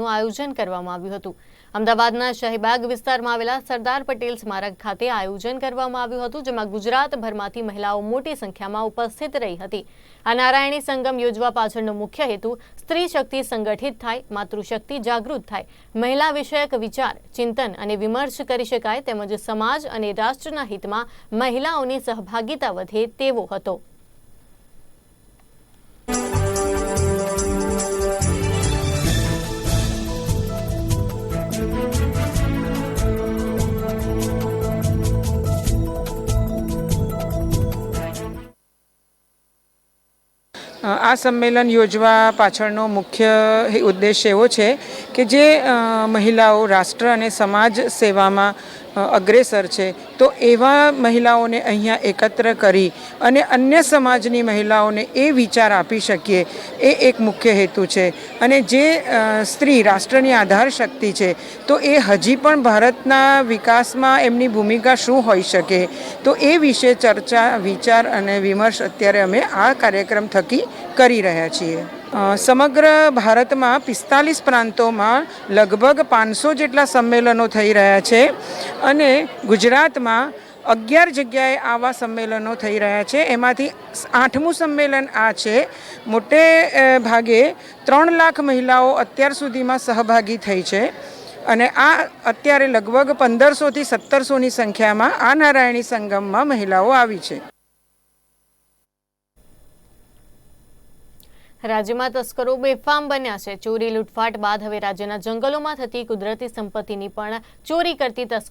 કાર્યક્રમનું આયોજન કરવામાં આવ્યું હતું. અમદાવાદના શાહીબાગ વિસ્તારમાં આવેલા સરદાર પટેલ સ્મારક ખાતે આયોજન કરવામાં આવ્યું હતું, જેમાં ગુજરાતભરમાંથી મહિલાઓ મોટી સંખ્યામાં ઉપસ્થિત રહી હતી. આ નારાયણી સંગમ યોજવા પાછળનો મુખ્ય હેતુ સ્ત્રી શક્તિ સંગઠિત થાય, માતૃશક્તિ જાગૃત થાય. મહિલા વિષયક વિચાર, ચિંતન અને વિમર્શ કરી શકાય, તેમજ સમાજ અને રાષ્ટ્રના હિતમાં મહિલાઓની સહભાગિતા વધે તેવો હતો. આ સંમેલન યોજવા પાછળનો મુખ્ય ઉદ્દેશ એવો છે કે જે મહિલાઓ રાષ્ટ્ર અને સમાજ સેવામાં અગ્રેસર છે. તો એવા મહિલાઓને અહીંયા એકત્ર કરી અને અન્ય સમાજની મહિલાઓને એ વિચાર આપી શકીએ એ એક મુખ્ય હેતુ છે. અને જે સ્ત્રી રાષ્ટ્રની આધાર શક્તિ છે, તો એ હજી પણ ભારતના વિકાસમાં એમની ભૂમિકા શું હોઈ શકે? તો એ વિશે ચર્ચા, વિચાર અને વિમર્શ અત્યારે અમે આ કાર્યક્રમ થકી કરી રહ્યા છીએ. સમગ્ર ભારતમાં પિસ્તાલીસ પ્રાંતોમાં લગભગ પાંચસો જેટલા સંમેલનો થઈ રહ્યા છે અને ગુજરાતમાં અગિયાર જગ્યાએ આવા સંમેલનો થઈ રહ્યા છે. એમાંથી આઠમું સંમેલન આ છે. મોટે ભાગે ત્રણ લાખ મહિલાઓ અત્યાર સુધીમાં સહભાગી થઈ છે અને આ અત્યારે લગભગ પંદરસોથી સત્તરસોની સંખ્યામાં આ નારાયણી સંગમમાં મહિલાઓ આવી છે. રાજ્યમાં તસ્કરો બેફામ બન્યા છે. ચોરી, લૂંટફાટ બાદ હવે રાજ્યના જંગલોમાં થતી કુદરતી સંપત્તિની પણ ચોરી કરતી તસ્કરો